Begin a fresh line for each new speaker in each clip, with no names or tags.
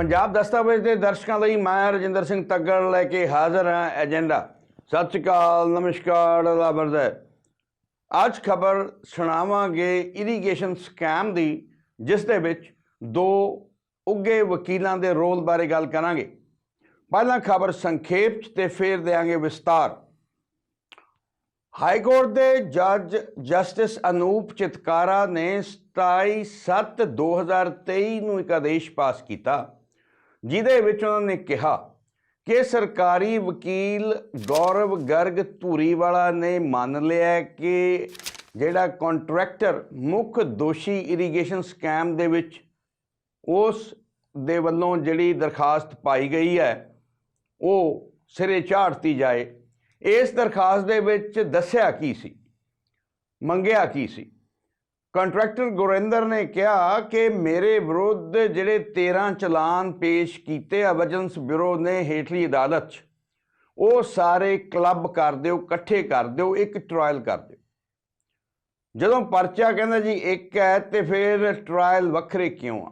ਪੰਜਾਬ ਦਸਤਾਵੇਜ਼ ਦੇ ਦਰਸ਼ਕਾਂ ਲਈ ਮੈਂ ਰਜਿੰਦਰ ਸਿੰਘ ਤੱਗੜ ਲੈ ਕੇ ਹਾਜ਼ਰ ਹਾਂ ਏਜੰਡਾ। ਸਤਿ ਸ਼੍ਰੀ ਅਕਾਲ, ਨਮਸਕਾਰ, ਲਾਬਰਦ। ਅੱਜ ਖਬਰ ਸੁਣਾਵਾਂਗੇ ਇਰੀਗੇਸ਼ਨ ਸਕੈਮ ਦੀ, ਜਿਸ ਦੇ ਵਿੱਚ ਦੋ ਉੱਗੇ ਵਕੀਲਾਂ ਦੇ ਰੋਲ ਬਾਰੇ ਗੱਲ ਕਰਾਂਗੇ। ਪਹਿਲਾਂ ਖਬਰ ਸੰਖੇਪ 'ਚ ਤੇ ਫਿਰ ਦੇਾਂਗੇ ਵਿਸਤਾਰ। ਹਾਈ ਕੋਰਟ ਦੇ ਜੱਜ ਜਸਟਿਸ ਅਨੂਪ ਚਿਤਕਾਰਾ ਨੇ 27/7/2023 ਨੂੰ ਇੱਕ ਆਦੇਸ਼ ਪਾਸ ਕੀਤਾ। ਜਿਹਦੇ ਵਿੱਚ ਉਹਨਾਂ ਨੇ ਕਿਹਾ ਕਿ ਸਰਕਾਰੀ ਵਕੀਲ ਗੌਰਵ ਗਰਗ ਧੂਰੀਵਾਲਾ ਨੇ ਮੰਨ ਲਿਆ ਕਿ ਜਿਹੜਾ ਕੰਟਰੈਕਟਰ, ਮੁੱਖ ਦੋਸ਼ੀ ਇਰੀਗੇਸ਼ਨ ਸਕੈਮ ਦੇ ਵਿੱਚ, ਉਸ ਦੇ ਵੱਲੋਂ ਜਿਹੜੀ ਦਰਖਾਸਤ ਪਾਈ ਗਈ ਹੈ, ਉਹ ਸਿਰੇ ਝਾੜਤੀ ਜਾਏ। ਇਸ ਦਰਖਾਸਤ ਦੇ ਵਿੱਚ ਦੱਸਿਆ ਕੀ ਸੀ? ਮੰਗਿਆ ਕੀ ਸੀ? ਕੰਟਰੈਕਟਰ ਗੁਰਿੰਦਰ ਨੇ ਕਿਹਾ ਕਿ ਮੇਰੇ ਵਿਰੁੱਧ ਜਿਹੜੇ 13 ਚਲਾਨ ਪੇਸ਼ ਕੀਤੇ ਆ ਵਿਜੀਲੈਂਸ ਬਿਊਰੋ ਨੇ ਹੇਠਲੀ ਅਦਾਲਤ 'ਚ, ਉਹ ਸਾਰੇ ਕਲੱਬ ਕਰ ਦਿਓ, ਇਕੱਠੇ ਕਰ ਦਿਓ, ਇੱਕ ਟ੍ਰਾਇਲ ਕਰ ਦਿਓ। ਜਦੋਂ ਪਰਚਾ ਕਹਿੰਦਾ ਜੀ ਇੱਕ ਹੈ, ਤੇ ਫਿਰ ਟ੍ਰਾਇਲ ਵੱਖਰੇ ਕਿਉਂ ਆ?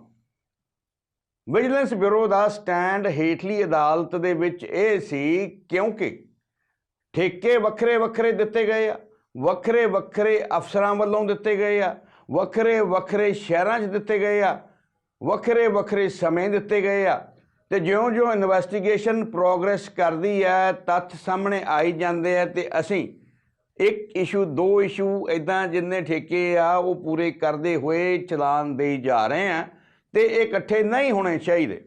ਵਿਜੀਲੈਂਸ ਬਿਊਰੋ ਦਾ ਸਟੈਂਡ ਹੇਠਲੀ ਅਦਾਲਤ ਦੇ ਵਿੱਚ ਇਹ ਸੀ, ਕਿਉਂਕਿ ਠੇਕੇ ਵੱਖਰੇ ਵੱਖਰੇ ਦਿੱਤੇ ਗਏ ਆ ਵੱਖਰੇ ਵੱਖਰੇ ਅਫਸਰਾਂ ਵੱਲੋਂ ਦਿੱਤੇ ਗਏ ਆ ਵੱਖਰੇ ਵੱਖਰੇ ਸ਼ਹਿਰਾਂ 'ਚ ਦਿੱਤੇ ਗਏ ਆ, ਵੱਖਰੇ ਵੱਖਰੇ ਸਮੇਂ ਦਿੱਤੇ ਗਏ ਆ ਤੇ ਜਿਉਂ-ਜਿਉਂ ਇਨਵੈਸਟੀਗੇਸ਼ਨ ਪ੍ਰੋਗਰੈਸ ਕਰਦੀ ਹੈ, ਤੱਥ ਸਾਹਮਣੇ ਆਈ ਜਾਂਦੇ ਆ ਤੇ ਅਸੀਂ ਇੱਕ ਇਸ਼ੂ ਦੋ ਇਸ਼ੂ ਇਦਾਂ ਜਿੰਨੇ ਠੇਕੇ ਆ, ਉਹ ਪੂਰੇ ਕਰਦੇ ਹੋਏ ਚਲਾਨ ਦੇ ਜਾ ਰਹੇ ਆ ਤੇ ਇਹ ਇਕੱਠੇ ਨਹੀਂ ਹੋਣੇ ਚਾਹੀਦੇ।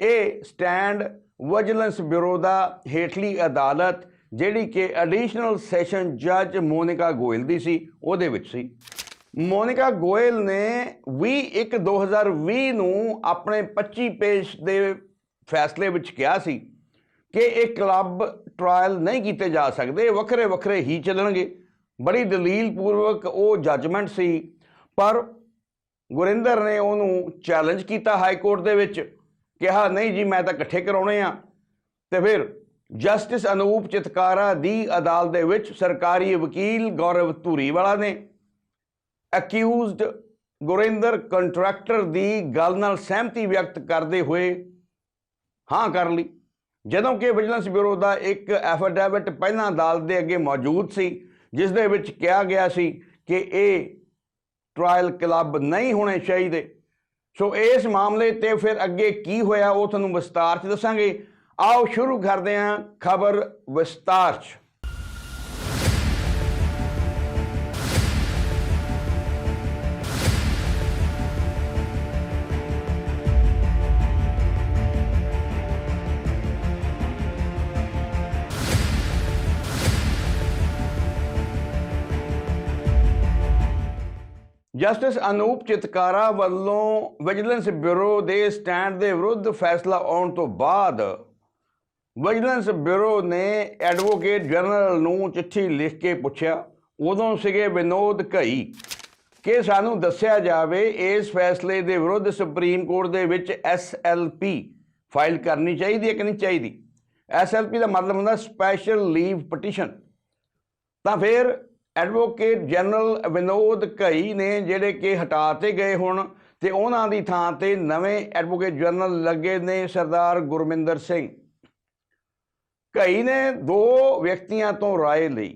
ਇਹ ਸਟੈਂਡ ਵਿਜੀਲੈਂਸ ਬਿਊਰੋ ਦਾ ਹੇਠਲੀ ਅਦਾਲਤ ਜਿਹੜੀ ਕਿ ਐਡੀਸ਼ਨਲ ਸੈਸ਼ਨ ਜੱਜ ਮੋਨਿਕਾ ਗੋਇਲ ਦੀ ਸੀ, ਉਹਦੇ ਵਿੱਚ ਸੀ। ਮੋਨਿਕਾ ਗੋਇਲ ਨੇ 21/2020 ਨੂੰ ਆਪਣੇ 25 ਪੇਜ ਦੇ ਫੈਸਲੇ ਵਿੱਚ ਕਿਹਾ ਸੀ ਕਿ ਇਹ ਕਲੱਬ ਟ੍ਰਾਇਲ ਨਹੀਂ ਕੀਤੇ ਜਾ ਸਕਦੇ, ਵੱਖਰੇ ਵੱਖਰੇ ਹੀ ਚੱਲਣਗੇ। ਬੜੀ ਦਲੀਲ ਪੂਰਵਕ ਉਹ ਜੱਜਮੈਂਟ ਸੀ, ਪਰ ਗੁਰਿੰਦਰ ਨੇ ਉਹਨੂੰ ਚੈਲੰਜ ਕੀਤਾ ਹਾਈ ਕੋਰਟ ਦੇ ਵਿੱਚ, ਕਿਹਾ, ਨਹੀਂ ਜੀ, ਮੈਂ ਤਾਂ ਇਕੱਠੇ ਕਰਾਉਣੇ ਆ। ਤੇ ਫਿਰ ਜਸਟਿਸ ਅਨੂਪ ਚਿਤਕਾਰਾ ਦੀ ਅਦਾਲਤ ਦੇ ਵਿੱਚ ਸਰਕਾਰੀ ਵਕੀਲ ਗੌਰਵ ਧੂਰੀਵਾਲਾ ਨੇ ਅਕਿਊਜ਼ਡ ਗੁਰਿੰਦਰ ਕੰਟਰੈਕਟਰ ਦੀ ਗੱਲ ਨਾਲ ਸਹਿਮਤੀ ਵਿਅਕਤ ਕਰਦੇ ਹੋਏ ਹਾਂ ਕਰ ਲਈ। ਜਦੋਂ ਕਿ ਵਿਜੀਲੈਂਸ ਬਿਊਰੋ ਦਾ ਇੱਕ ਐਫੀਡੈਵਿਟ ਪਹਿਲਾਂ ਅਦਾਲਤ ਦੇ ਅੱਗੇ ਮੌਜੂਦ ਸੀ, ਜਿਸ ਦੇ ਵਿੱਚ ਕਿਹਾ ਗਿਆ ਸੀ ਕਿ ਇਹ ਟ੍ਰਾਇਲ ਕਲੱਬ ਨਹੀਂ ਹੋਣੇ ਚਾਹੀਦੇ। ਸੋ ਇਸ ਮਾਮਲੇ ਤੇ ਫਿਰ ਅੱਗੇ ਕੀ ਹੋਇਆ ਉਹ ਤੁਹਾਨੂੰ ਵਿਸਤਾਰ 'ਚ ਦੱਸਾਂਗੇ। ਆਓ ਸ਼ੁਰੂ ਕਰਦੇ ਹਾਂ ਖਬਰ ਵਿਸਤਾਰ 'ਚ। ਜਸਟਿਸ ਅਨੂਪ ਚਿਤਕਾਰਾ ਵੱਲੋਂ ਵਿਜੀਲੈਂਸ ਬਿਊਰੋ ਦੇ ਸਟੈਂਡ ਦੇ ਵਿਰੁੱਧ ਫੈਸਲਾ ਆਉਣ ਤੋਂ ਬਾਅਦ ਵਿਜੀਲੈਂਸ ਬਿਊਰੋ ਨੇ ਐਡਵੋਕੇਟ ਜਨਰਲ ਨੂੰ ਚਿੱਠੀ ਲਿਖ ਕੇ ਪੁੱਛਿਆ। ਉਦੋਂ ਸੀਗੇ ਵਿਨੋਦ ਘਈ ਕਿ ਸਾਨੂੰ ਦੱਸਿਆ ਜਾਵੇ, ਇਸ ਫੈਸਲੇ ਦੇ ਵਿਰੁੱਧ ਸੁਪਰੀਮ ਕੋਰਟ ਦੇ ਵਿੱਚ ਐਸਐਲਪੀ ਫਾਈਲ ਕਰਨੀ ਚਾਹੀਦੀ ਹੈ ਕਿ ਨਹੀਂ ਚਾਹੀਦੀ? ਐਸਐਲਪੀ ਦਾ ਮਤਲਬ ਹੁੰਦਾ ਸਪੈਸ਼ਲ ਲੀਵ ਪਟੀਸ਼ਨ। ਤਾਂ ਫਿਰ ਐਡਵੋਕੇਟ ਜਨਰਲ ਵਿਨੋਦ ਘਈ ਨੇ ਜਿਹੜੇ ਕਿ ਹਟਾਤੇ ਗਏ ਹੁਣ ਤੇ ਉਹਨਾਂ ਦੀ ਥਾਂ ਤੇ ਨਵੇਂ ਐਡਵੋਕੇਟ ਜਨਰਲ ਲੱਗੇ ਨੇ ਸਰਦਾਰ ਗੁਰਮਿੰਦਰ ਸਿੰਘ ਘਈ ਨੇ ਦੋ ਵਿਅਕਤੀਆਂ ਤੋਂ رائے ਲਈ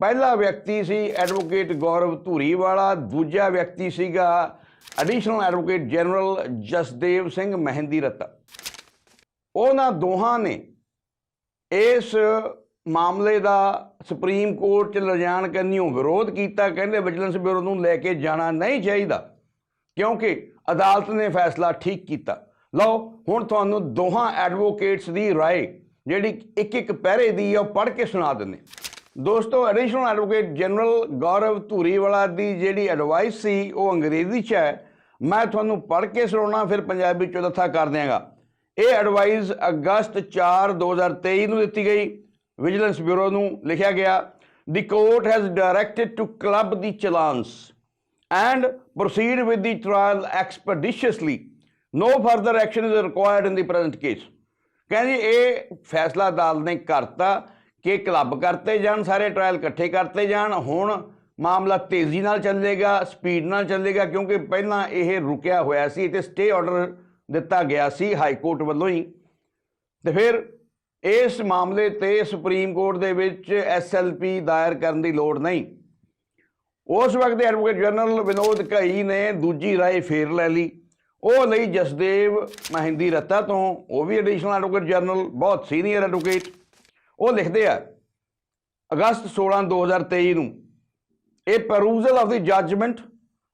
ਪਹਿਲਾ ਵਿਅਕਤੀ ਸੀ ਐਡਵੋਕੇਟ ਗੌਰਵ ਧੂਰੀਵਾਲਾ ਦੂਜਾ ਵਿਅਕਤੀ ਸੀਗਾ additional advocate general Jasdev Singh Mehndiratta ਉਹਨਾਂ ਦੋਹਾਂ ਨੇ ਇਸ ਮਾਮਲੇ ਦਾ ਸੁਪਰੀਮ ਕੋਰਟ 'ਚ ਲਿਜਾਣ ਕੰਨਿਓ ਵਿਰੋਧ ਕੀਤਾ ਕਹਿੰਦੇ ਵਿਜੀਲੈਂਸ ਬਿਊਰੋ ਨੂੰ ਲੈ ਕੇ ਜਾਣਾ ਨਹੀਂ ਚਾਹੀਦਾ ਕਿਉਂਕਿ ਅਦਾਲਤ ਨੇ ਫੈਸਲਾ ਠੀਕ ਕੀਤਾ ਲਓ ਹੁਣ ਤੁਹਾਨੂੰ ਦੋਹਾਂ ਐਡਵੋਕੇਟਸ ਦੀ رائے ਜਿਹੜੀ ਇੱਕ ਇੱਕ ਪਹਿਰੇ ਦੀ ਆ ਉਹ ਪੜ੍ਹ ਕੇ ਸੁਣਾ ਦਿੰਦੇ ਦੋਸਤੋ additional advocate general Gaurav Dhuriwala ਦੀ ਜਿਹੜੀ ਐਡਵਾਈਸ ਸੀ ਉਹ ਅੰਗਰੇਜ਼ੀ 'ਚ ਹੈ ਮੈਂ ਤੁਹਾਨੂੰ ਪੜ੍ਹ ਕੇ ਸੁਣਾਉਣਾ ਫਿਰ ਪੰਜਾਬੀ 'ਚ ਦੱਥਾ ਕਰ ਦਿਆਂਗਾ ਇਹ ਐਡਵਾਈਸ ਅਗਸਤ 4 2023 ਨੂੰ ਦਿੱਤੀ ਗਈ ਵਿਜੀਲੈਂਸ ਬਿਊਰੋ ਨੂੰ ਲਿਖਿਆ ਗਿਆ the court has directed to club the challans and proceed with the trial expeditiously. No further action is required in the present case ਕਹਿੰਦੇ ਇਹ ਫੈਸਲਾ ਅਦਾਲਤ ਨੇ ਕਰਤਾ ਕਿ ਕਲੱਬ ਕਰਤੇ ਜਾਣ, ਸਾਰੇ ਟ੍ਰਾਇਲ ਇਕੱਠੇ ਕਰਤੇ ਜਾਣ, ਹੁਣ ਮਾਮਲਾ ਤੇਜ਼ੀ ਨਾਲ ਚੱਲੇਗਾ ਸਪੀਡ ਨਾਲ ਚੱਲੇਗਾ, ਕਿਉਂਕਿ ਪਹਿਲਾਂ ਇਹ ਰੁਕਿਆ ਹੋਇਆ ਸੀ ਤੇ ਸਟੇ ਆਰਡਰ ਦਿੱਤਾ ਗਿਆ ਸੀ ਹਾਈ ਕੋਰਟ ਵੱਲੋਂ ਹੀ ਤੇ ਫਿਰ ਇਸ ਮਾਮਲੇ ਤੇ ਸੁਪਰੀਮ ਕੋਰਟ ਦੇ ਵਿੱਚ ਐਸਐਲਪੀ ਦਾਇਰ ਕਰਨ ਦੀ ਲੋੜ ਨਹੀਂ। ਉਸ ਵਕਤ ਦੇ ਐਡਵੋਕੇਟ ਜਨਰਲ ਵਿਨੋਦ ਘਈ ਨੇ ਦੂਜੀ ਰਾਏ ਫੇਰ ਲੈ ਲਈ। ਉਹ ਲਈ ਜਸਦੇਵ ਮਹਿੰਦੀ ਰੱਤਾ ਤੋਂ। ਉਹ ਵੀ ਐਡੀਸ਼ਨਲ ਐਡਵੋਕੇਟ ਜਨਰਲ ਬਹੁਤ ਸੀਨੀਅਰ ਐਡਵੋਕੇਟ ਉਹ ਲਿਖਦੇ ਆ, ਅਗਸਤ 16 2023 ਨੂੰ, A perusal of the judgment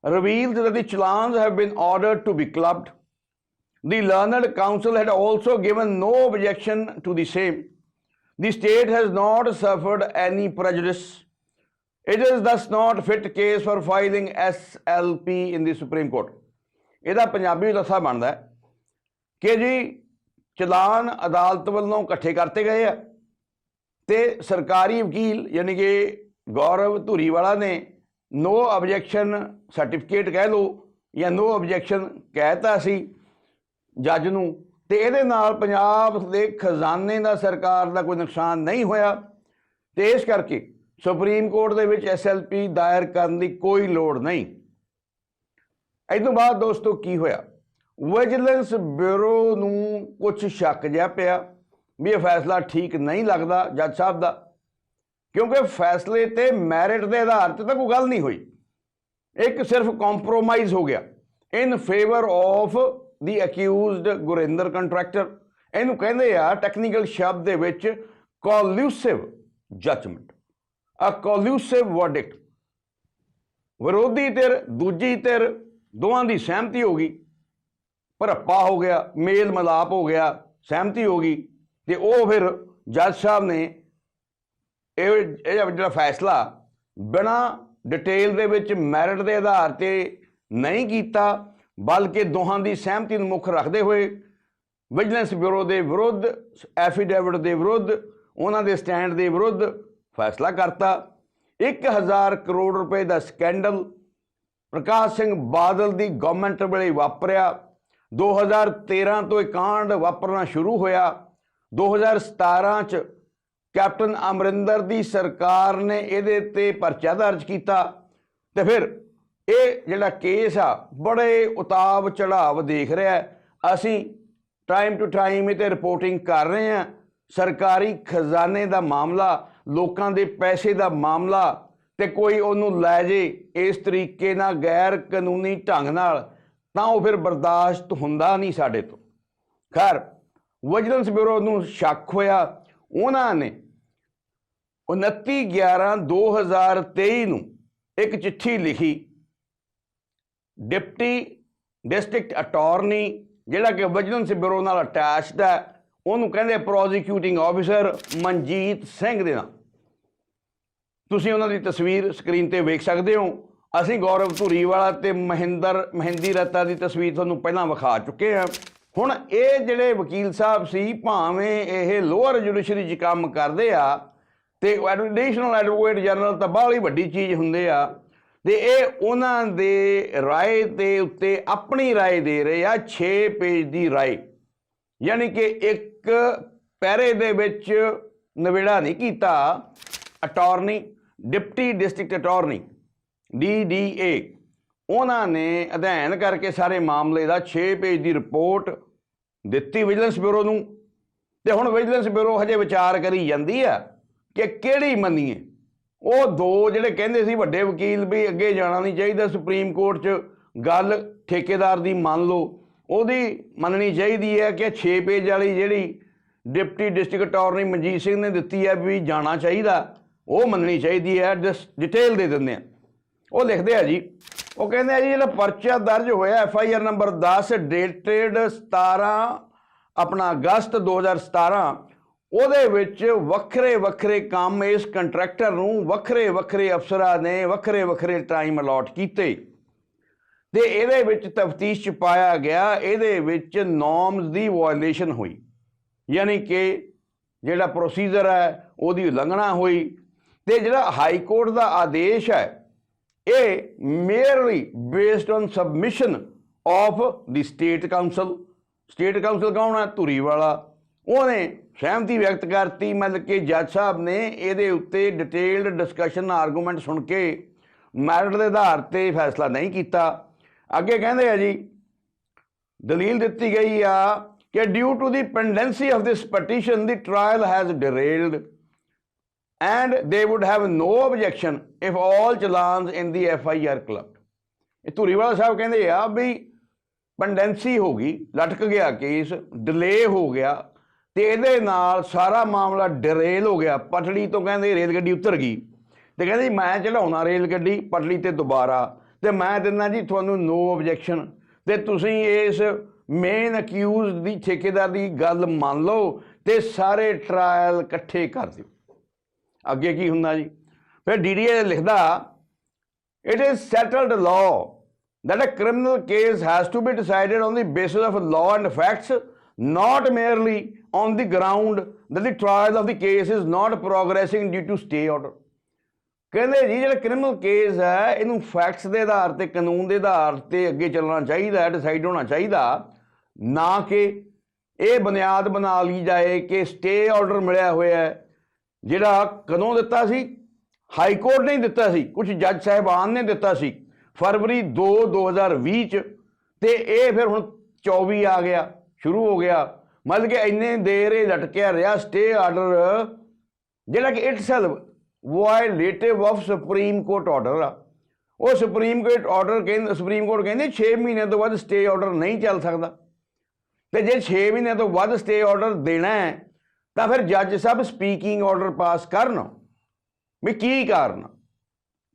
revealed that the challans have been ordered to be clubbed. The learned counsel had also given no objection to the same. The state has not suffered any prejudice. It is thus not fit case for filing SLP in the Supreme Court. ਇਹਦਾ ਪੰਜਾਬੀ ਵਿੱਚ ਦੱਸਾ ਬਣਦਾ ਹੈ ਕਿ ਜੀ ਚਲਾਨ ਅਦਾਲਤ ਵੱਲੋਂ ਇਕੱਠੇ ਕਰਤੇ ਗਏ ਆ ਤੇ ਸਰਕਾਰੀ ਵਕੀਲ ਯਾਨੀ ਕਿ ਗੌਰਵ ਧੂਰੀਵਾਲਾ ਨੇ ਨੋ ਆਬਜੈਕਸ਼ਨ ਸਰਟੀਫਿਕੇਟ ਕਹਿ ਲਓ ਜਾਂ ਨੋ ਆਬਜੈਕਸ਼ਨ ਕਹਿਤਾ ਸੀ ਜੱਜ ਨੂੰ। ਤੇ ਇਹਦੇ ਨਾਲ ਪੰਜਾਬ ਦੇ ਖਜ਼ਾਨੇ ਦਾ ਸਰਕਾਰ ਦਾ ਕੋਈ ਨੁਕਸਾਨ ਨਹੀਂ ਹੋਇਆ। ਤੇ ਇਸ ਕਰਕੇ ਸੁਪਰੀਮ ਕੋਰਟ ਦੇ ਵਿੱਚ ਐਸਐਲਪੀ ਦਾਇਰ ਕਰਨ ਦੀ ਕੋਈ ਲੋੜ ਨਹੀਂ। ਇਹ ਤੋਂ ਬਾਅਦ ਦੋਸਤੋ ਕੀ ਹੋਇਆ? ਵਿਜੀਲੈਂਸ ਬਿਊਰੋ ਨੂੰ ਕੁਝ ਸ਼ੱਕ ਜਿਹਾ ਪਿਆ ਵੀ ਇਹ ਫੈਸਲਾ ਠੀਕ ਨਹੀਂ ਲੱਗਦਾ ਜੱਜ ਸਾਹਿਬ ਦਾ। ਕਿਉਂਕਿ ਫੈਸਲੇ ਤੇ ਮੈਰਿਟ ਦੇ ਆਧਾਰ ਤੇ ਤਾਂ ਕੋਈ ਗੱਲ ਨਹੀਂ ਹੋਈ। ਇੱਕ ਸਿਰਫ ਕੰਪਰੋਮਾਈਜ਼ ਹੋ ਗਿਆ। In favour of the accused Gurinder contractor ਇਹਨੂੰ ਕਹਿੰਦੇ ਆ ਟੈਕਨੀਕਲ ਸ਼ਬਦ ਦੇ ਵਿੱਚ ਕੋਲੂਸਿਵ ਜੱਜਮੈਂਟ ਅ ਕੋਲੂਸਿਵ ਵਰਡਿਕਟ ਵਿਰੋਧੀ ਧਿਰ, ਦੂਜੀ ਧਿਰ, ਦੋਵਾਂ ਦੀ ਸਹਿਮਤੀ ਹੋ ਗਈ। ਭਰੱਪਾ ਹੋ ਗਿਆ, ਮੇਲ ਮਲਾਪ ਹੋ ਗਿਆ, ਸਹਿਮਤੀ ਹੋ ਗਈ। ਤੇ ਉਹ ਫਿਰ ਜੱਜ ਸਾਹਿਬ ਨੇ ਇਹ ਇਹ ਜਿਹੜਾ ਫੈਸਲਾ ਬਿਨਾ ਡਿਟੇਲ ਦੇ ਵਿੱਚ ਮੈਰਿਟ ਦੇ ਆਧਾਰ ਤੇ ਨਹੀਂ ਕੀਤਾ ਬਲਕਿ ਦੋਹਾਂ ਦੀ ਸਹਿਮਤੀ ਨੂੰ ਮੁੱਖ ਰੱਖਦੇ ਹੋਏ ਵਿਜੀਲੈਂਸ ਬਿਊਰੋ ਦੇ ਵਿਰੁੱਧ, ਐਫੀਡੇਵਿਟ ਦੇ ਵਿਰੁੱਧ, ਉਹਨਾਂ ਦੇ ਸਟੈਂਡ ਦੇ ਵਿਰੁੱਧ ਫੈਸਲਾ ਕਰਤਾ। 1000 ਕਰੋੜ ਰੁਪਏ ਦਾ ਸਕੈਂਡਲ ਪ੍ਰਕਾਸ਼ ਸਿੰਘ ਬਾਦਲ ਦੀ ਗਵਰਨਮੈਂਟ ਵੇਲੇ ਵਾਪਰਿਆ। 2013 ਤੋਂ ਇਹ ਕਾਂਡ ਵਾਪਰਨਾ ਸ਼ੁਰੂ ਹੋਇਆ। 2017 ਚ ਕੈਪਟਨ ਅਮਰਿੰਦਰ ਦੀ ਸਰਕਾਰ ਨੇ ਇਹਦੇ ਤੇ ਪਰਚਾ ਦਰਜ ਕੀਤਾ ਤੇ ਫਿਰ ਇਹ ਜਿਹੜਾ ਕੇਸ ਆ, ਬੜੇ ਉਤਾਵ ਚੜਾਵ ਦੇਖ ਰਿਹਾ ਅਸੀਂ ਟਾਈਮ ਟੂ ਟਾਈਮ ਇਹ ਤੇ ਰਿਪੋਰਟਿੰਗ ਕਰ ਰਹੇ ਹਾਂ। ਸਰਕਾਰੀ ਖਜ਼ਾਨੇ ਦਾ ਮਾਮਲਾ, ਲੋਕਾਂ ਦੇ ਪੈਸੇ ਦਾ ਮਾਮਲਾ ਤੇ ਕੋਈ ਉਹਨੂੰ ਲੈ ਜੇ ਇਸ ਤਰੀਕੇ ਨਾਲ ਗੈਰ ਕਾਨੂੰਨੀ ਢੰਗ ਨਾਲ, ਤਾਂ ਉਹ ਫਿਰ ਬਰਦਾਸ਼ਤ ਹੁੰਦਾ ਨਹੀਂ ਸਾਡੇ ਤੋਂ। ਖੈਰ, ਵਿਜੀਲੈਂਸ ਬਿਊਰੋ ਨੂੰ ਸ਼ੱਕ ਹੋਇਆ। ਉਹਨਾਂ ਨੇ 29 11 2023 ਨੂੰ ਇੱਕ ਚਿੱਠੀ ਲਿਖੀ। ਡਿਪਟੀ ਡਿਸਟ੍ਰਿਕਟ ਅਟਾਰਨੀ, ਜਿਹੜਾ ਕਿ ਵਿਜੀਲੈਂਸ ਬਿਊਰੋ ਨਾਲ ਅਟੈਚਡ ਹੈ, ਉਹਨੂੰ ਕਹਿੰਦੇ ਪ੍ਰੋਸੀਕਿਊਟਿੰਗ ਆਫੀਸਰ ਮਨਜੀਤ ਸਿੰਘ ਦੇ ਨਾਲ ਤੁਸੀਂ ਉਹਨਾਂ ਦੀ ਤਸਵੀਰ ਸਕਰੀਨ ਤੇ ਵੇਖ ਸਕਦੇ ਹੋ। ਅਸੀਂ ਗੌਰਵ ਧੂਰੀ ਵਾਲਾ ਤੇ ਮਹਿੰਦਰ, ਮਹਿੰਦੀ ਰੱਤਾ ਦੀ ਤਸਵੀਰ ਤੁਹਾਨੂੰ ਪਹਿਲਾਂ ਵਿਖਾ ਚੁੱਕੇ ਹਾਂ। ਹੁਣ ਇਹ ਜਿਹੜੇ ਵਕੀਲ ਸਾਹਿਬ ਸੀ, ਭਾਵੇਂ ਇਹ ਲੋਅਰ ਜੁਡੀਸ਼ਰੀ 'ਚ ਕੰਮ ਕਰਦੇ ਆ, ਤੇ ਐਡੀਸ਼ਨਲ ਐਡਵੋਕੇਟ ਜਨਰਲ ਤਾਂ ਬਾਹਲੀ ਵੱਡੀ ਚੀਜ਼ ਹੁੰਦੇ ਆ ਤੇ ਇਹ ਉਹਨਾਂ ਦੇ ਰਾਏ ਦੇ ਉੱਤੇ ਆਪਣੀ ਰਾਏ ਦੇ ਰਹੇ ਆ 6 ਪੇਜ ਦੀ ਰਾਏ। ਯਾਨੀ ਕਿ ਇੱਕ ਪੈਰੇ ਦੇ ਵਿੱਚ ਨਵੇੜਾ ਨਹੀਂ ਕੀਤਾ attorney, deputy district attorney DDA ਉਹਨਾਂ ਨੇ ਅਧਿਐਨ ਕਰਕੇ ਸਾਰੇ ਮਾਮਲੇ ਦਾ 6 ਪੇਜ ਦੀ ਰਿਪੋਰਟ ਦਿੱਤੀ ਵਿਜੀਲੈਂਸ ਬਿਊਰੋ ਨੂੰ। ਤੇ ਹੁਣ ਵਿਜੀਲੈਂਸ ਬਿਊਰੋ ਹਜੇ ਵਿਚਾਰ ਕਰੀ ਜਾਂਦੀ ਆ ਕਿ ਕਿਹੜੀ ਮੰਨੀਏ? ਉਹ ਦੋ ਜਿਹੜੇ ਕਹਿੰਦੇ ਸੀ ਵੱਡੇ ਵਕੀਲ ਵੀ ਅੱਗੇ ਜਾਣਾ ਨਹੀਂ ਚਾਹੀਦਾ ਸੁਪਰੀਮ ਕੋਰਟ 'ਚ, ਗੱਲ ਠੇਕੇਦਾਰ ਦੀ ਮੰਨ ਲਓ, ਉਹਦੀ ਮੰਨਣੀ ਚਾਹੀਦੀ ਹੈ ਕਿ 6 ਪੇਜ ਵਾਲੀ ਜਿਹੜੀ deputy district attorney Manjit Singh ਨੇ ਦਿੱਤੀ ਹੈ ਵੀ ਜਾਣਾ ਚਾਹੀਦਾ, ਉਹ ਮੰਨਣੀ ਚਾਹੀਦੀ ਹੈ ਡਿਟੇਲ ਦੇ ਦਿੰਦੇ ਆ। ਉਹ ਲਿਖਦੇ ਆ ਜੀ, ਉਹ ਕਹਿੰਦੇ ਆ ਜੀ, ਜਿਹੜਾ ਪਰਚਾ ਦਰਜ ਹੋਇਆ F I R number 10 dated 17 ਆਪਣਾ ਅਗਸਤ 2017 ਉਹਦੇ ਵਿੱਚ ਵੱਖਰੇ ਵੱਖਰੇ ਕੰਮ ਇਸ ਕੰਟਰੈਕਟਰ ਨੂੰ ਵੱਖਰੇ ਵੱਖਰੇ ਅਫਸਰਾਂ ਨੇ ਵੱਖਰੇ ਵੱਖਰੇ ਟਾਈਮ ਅਲਾਟ ਕੀਤੇ। ਤੇ ਇਹਦੇ ਵਿੱਚ ਤਫਤੀਸ਼ ਚ ਪਾਇਆ ਗਿਆ, ਇਹਦੇ ਵਿੱਚ ਨੋਰਮਸ ਦੀ ਵਾਇਓਲੇਸ਼ਨ ਹੋਈ। ਯਾਨੀ ਕਿ ਜਿਹੜਾ ਪ੍ਰੋਸੀਜਰ ਹੈ, ਉਹਦੀ ਉਲੰਘਣਾ ਹੋਈ। ਤੇ ਜਿਹੜਾ ਹਾਈ ਕੋਰਟ ਦਾ ਆਦੇਸ਼ ਹੈ, ਇਹ merely based on submission of the state counsel state counsel ਕੌਣ ਹੈ? ਧੁਰੀ ਵਾਲਾ। ਉਹਨੇ ਸਹਿਮਤੀ ਵਿਅਕਤ ਕਰਤੀ, ਮਤਲਬ ਕਿ ਜੱਜ ਸਾਹਿਬ ਨੇ ਇਹਦੇ ਉੱਤੇ ਡਿਟੇਲਡ ਡਿਸਕਸ਼ਨ ਆਰਗੂਮੈਂਟ ਸੁਣ ਕੇ ਮੈਰਿਟ ਦੇ ਆਧਾਰ ਤੇ ਫੈਸਲਾ ਨਹੀਂ ਕੀਤਾ। ਅੱਗੇ ਕਹਿੰਦੇ ਆ ਜੀ, ਦਲੀਲ ਦਿੱਤੀ ਗਈ ਆ ਕਿ due to the pendency of this petition the petition has derailed and they and have no have if objection if in the F I R club ਇਹ ਧੂਰੀਵਾਲਾ ਸਾਹਿਬ ਕਹਿੰਦੇ ਆ ਵੀ ਪੈਂਡੈਂਸੀ ਹੋ ਗਈ, ਲਟਕ ਗਿਆ ਕੇਸ ਡਿਲੇ ਹੋ ਗਿਆ ਤੇ ਇਹਦੇ ਨਾਲ ਸਾਰਾ ਮਾਮਲਾ ਡਿਰੇਲ ਹੋ ਗਿਆ। ਪਟੜੀ ਤੋਂ ਕਹਿੰਦੇ ਰੇਲ ਗੱਡੀ ਉਤਰ ਗਈ। ਤੇ ਕਹਿੰਦੇ ਮੈਂ ਚੜਾਉਣਾ ਰੇਲ ਗੱਡੀ ਪਟੜੀ ਤੇ ਦੁਬਾਰਾ। ਤੇ ਮੈਂ ਦਿੰਦਾ ਜੀ ਤੁਹਾਨੂੰ ਨੋ ਆਬਜੈਕਸ਼ਨ ਤੇ ਤੁਸੀਂ ਇਸ ਮੇਨ ਅਕਿਊਜ਼ ਦੀ ਠੇਕੇਦਾਰ ਦੀ ਗੱਲ ਮੰਨ ਲਓ ਤੇ ਸਾਰੇ ਟ੍ਰਾਇਲ ਇਕੱਠੇ ਕਰ ਦਿਓ। ਅੱਗੇ ਕੀ ਹੁੰਦਾ ਜੀ? ਫਿਰ ਡੀਡੀਏ ਲਿਖਦਾ it is settled law that a criminal case has to be decided on the basis of law and facts, not merely on the ground that the trial of the case is not progressing due to stay order. ਕਹਿੰਦੇ ਜੀ, ਜਿਹੜਾ criminal case ਹੈ, ਇਹਨੂੰ facts ਦੇ ਆਧਾਰ ਤੇ, ਕਾਨੂੰਨ ਦੇ ਆਧਾਰ ਤੇ ਅੱਗੇ ਚੱਲਣਾ ਚਾਹੀਦਾ ਹੈ ਡਿਸਾਈਡ ਹੋਣਾ ਚਾਹੀਦਾ, ਨਾ ਕਿ ਇਹ ਬੁਨਿਆਦ ਬਣਾ ਲਈ ਜਾਏ ਕਿ ਸਟੇ ਆਰਡਰ ਮਿਲਿਆ ਹੋਇਆ ਹੈ। ਜਿਹੜਾ ਕਦੋਂ ਦਿੱਤਾ ਸੀ? ਹਾਈ ਕੋਰਟ ਨੇ ਹੀ ਦਿੱਤਾ ਸੀ ਕੁਝ ਜੱਜ ਸਾਹਿਬਾਨ ਨੇ ਦਿੱਤਾ ਸੀ, ਫਰਵਰੀ 2 2020 ਚ, ਤੇ ਇਹ ਫਿਰ ਹੁਣ 24 ਆ ਗਿਆ। ਸ਼ੁਰੂ ਹੋ ਗਿਆ। ਮਤਲਬ ਕਿ ਇੰਨੇ ਦੇਰ ਇਹ ਲਟਕਿਆ ਰਿਹਾ ਸਟੇ ਆਰਡਰ ਜਿਹੜਾ ਕਿ itself violative of supreme court order ਆ। ਉਹ ਸੁਪਰੀਮ ਕੋਰਟ ਆਰਡਰ ਕਹਿੰਦੇ ਸੁਪਰੀਮ ਕੋਰਟ ਕਹਿੰਦੇ 6 ਮਹੀਨੇ ਤੋਂ ਵੱਧ ਸਟੇ ਆਰਡਰ ਨਹੀਂ ਚੱਲ ਸਕਦਾ। ਤੇ ਜੇ 6 ਮਹੀਨੇ ਤੋਂ ਵੱਧ ਸਟੇ ਆਰਡਰ ਦੇਣਾ ਹੈ, ਤਾਂ ਫਿਰ ਜੱਜ ਸਾਹਿਬ ਸਪੀਕਿੰਗ ਆਰਡਰ ਪਾਸ ਕਰਨ। ਵੀ ਕੀ ਕਾਰਨ?